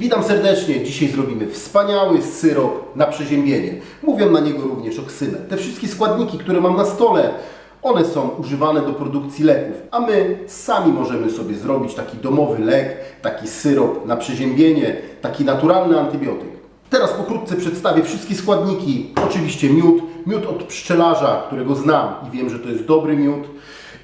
Witam serdecznie. Dzisiaj zrobimy wspaniały syrop na przeziębienie. Mówią na niego również oksymę. Te wszystkie składniki, które mam na stole, one są używane do produkcji leków, a my sami możemy sobie zrobić taki domowy lek, taki syrop na przeziębienie, taki naturalny antybiotyk. Teraz pokrótce przedstawię wszystkie składniki. Oczywiście miód, miód od pszczelarza, którego znam i wiem, że to jest dobry miód.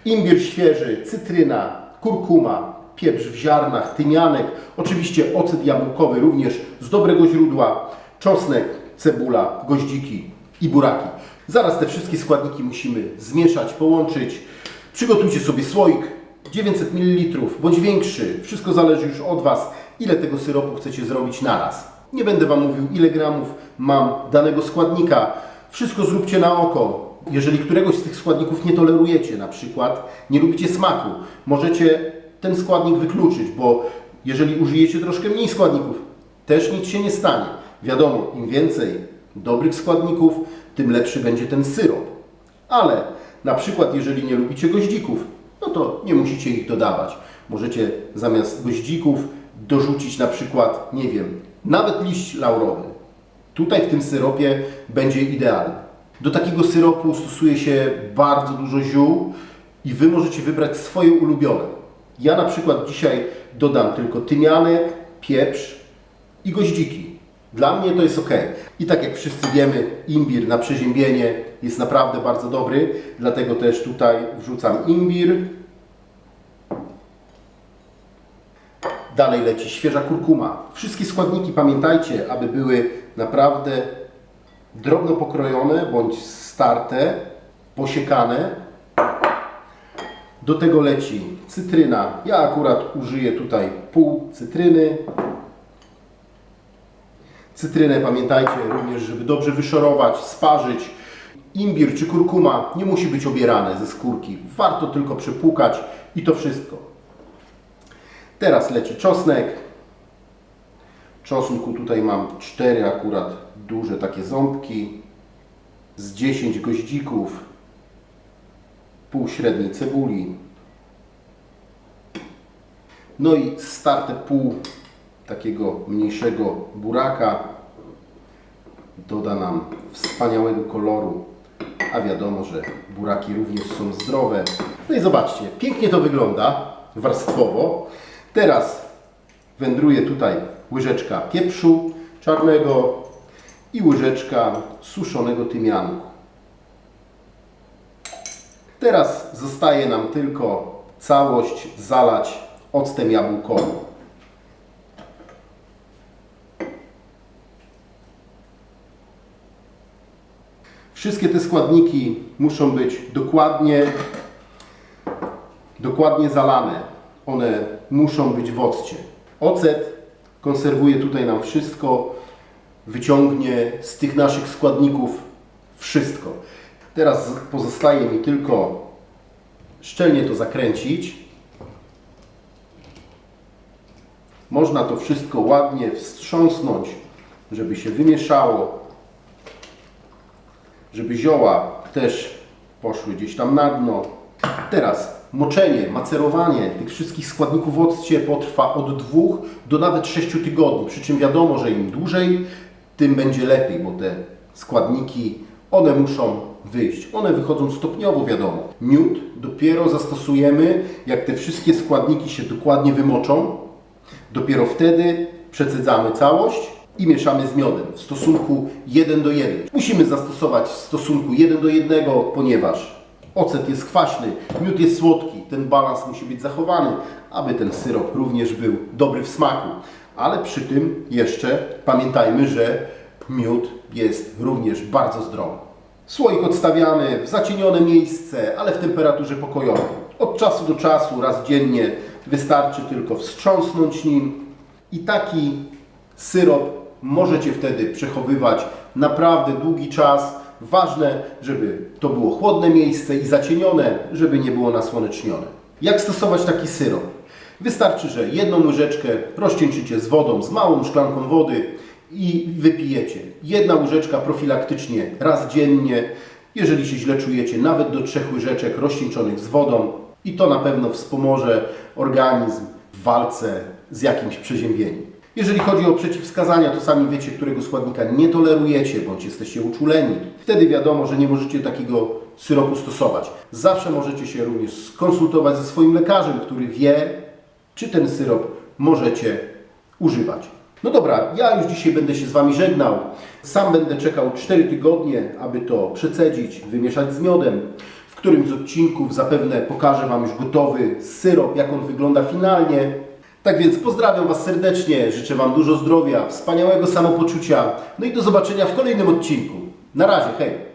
Imbir świeży, cytryna, kurkuma, pieprz w ziarnach, tymianek, oczywiście ocet jabłkowy również z dobrego źródła, czosnek, cebula, goździki i buraki. Zaraz te wszystkie składniki musimy zmieszać, połączyć. Przygotujcie sobie słoik 900 ml bądź większy. Wszystko zależy już od Was, ile tego syropu chcecie zrobić naraz. Nie będę Wam mówił, ile gramów mam danego składnika. Wszystko zróbcie na oko. Jeżeli któregoś z tych składników nie tolerujecie, na przykład nie lubicie smaku, możecie ten składnik wykluczyć, bo jeżeli użyjecie troszkę mniej składników, też nic się nie stanie. Wiadomo, im więcej dobrych składników, tym lepszy będzie ten syrop. Ale na przykład, jeżeli nie lubicie goździków, no to nie musicie ich dodawać. Możecie zamiast goździków dorzucić na przykład, nie wiem, nawet liść laurowy. Tutaj w tym syropie będzie idealny. Do takiego syropu stosuje się bardzo dużo ziół i Wy możecie wybrać swoje ulubione. Ja na przykład dzisiaj dodam tylko tymianek, pieprz i goździki. Dla mnie to jest ok. I tak jak wszyscy wiemy, imbir na przeziębienie jest naprawdę bardzo dobry, dlatego też tutaj wrzucam imbir. Dalej leci świeża kurkuma. Wszystkie składniki pamiętajcie, aby były naprawdę drobno pokrojone bądź starte, posiekane. Do tego leci cytryna. Ja akurat użyję tutaj pół cytryny. Cytrynę pamiętajcie również, żeby dobrze wyszorować, sparzyć. Imbir czy kurkuma nie musi być obierane ze skórki. Warto tylko przepłukać i to wszystko. Teraz leci czosnek. Czosnku tutaj mam 4 akurat duże takie ząbki. Z 10 goździków. Pół średniej cebuli. No i starte pół takiego mniejszego buraka. Doda nam wspaniałego koloru. A wiadomo, że buraki również są zdrowe. No i zobaczcie, pięknie to wygląda warstwowo. Teraz wędruje tutaj łyżeczka pieprzu czarnego i łyżeczka suszonego tymianku. Teraz zostaje nam tylko całość zalać octem jabłkowym. Wszystkie te składniki muszą być dokładnie, dokładnie zalane. One muszą być w occie. Ocet konserwuje tutaj nam wszystko, wyciągnie z tych naszych składników wszystko. Teraz pozostaje mi tylko szczelnie to zakręcić. Można to wszystko ładnie wstrząsnąć, żeby się wymieszało, żeby zioła też poszły gdzieś tam na dno. Teraz moczenie, macerowanie tych wszystkich składników occie potrwa od 2 do nawet 6 tygodni. Przy czym wiadomo, że im dłużej, tym będzie lepiej, bo te składniki, one muszą wyjść. One wychodzą stopniowo, wiadomo. Miód dopiero zastosujemy, jak te wszystkie składniki się dokładnie wymoczą. Dopiero wtedy przecedzamy całość i mieszamy z miodem w stosunku 1 do 1. Musimy zastosować w stosunku 1 do 1, ponieważ ocet jest kwaśny, miód jest słodki. Ten balans musi być zachowany, aby ten syrop również był dobry w smaku. Ale przy tym jeszcze pamiętajmy, że miód jest również bardzo zdrowy. Słoik odstawiamy w zacienione miejsce, ale w temperaturze pokojowej. Od czasu do czasu, raz dziennie, wystarczy tylko wstrząsnąć nim i taki syrop możecie wtedy przechowywać naprawdę długi czas. Ważne, żeby to było chłodne miejsce i zacienione, żeby nie było nasłonecznione. Jak stosować taki syrop? Wystarczy, że jedną łyżeczkę rozcieńczycie z wodą, z małą szklanką wody i wypijecie. Jedna łyżeczka profilaktycznie raz dziennie. Jeżeli się źle czujecie, nawet do trzech łyżeczek rozcieńczonych z wodą i to na pewno wspomoże organizm w walce z jakimś przeziębieniem. Jeżeli chodzi o przeciwwskazania, to sami wiecie, którego składnika nie tolerujecie, bądź jesteście uczuleni. Wtedy wiadomo, że nie możecie takiego syropu stosować. Zawsze możecie się również skonsultować ze swoim lekarzem, który wie, czy ten syrop możecie używać. No dobra, ja już dzisiaj będę się z Wami żegnał. Sam będę czekał 4 tygodnie, aby to przecedzić, wymieszać z miodem. W którymś z odcinków zapewne pokażę Wam już gotowy syrop, jak on wygląda finalnie. Tak więc pozdrawiam Was serdecznie, życzę Wam dużo zdrowia, wspaniałego samopoczucia, no i do zobaczenia w kolejnym odcinku. Na razie, hej!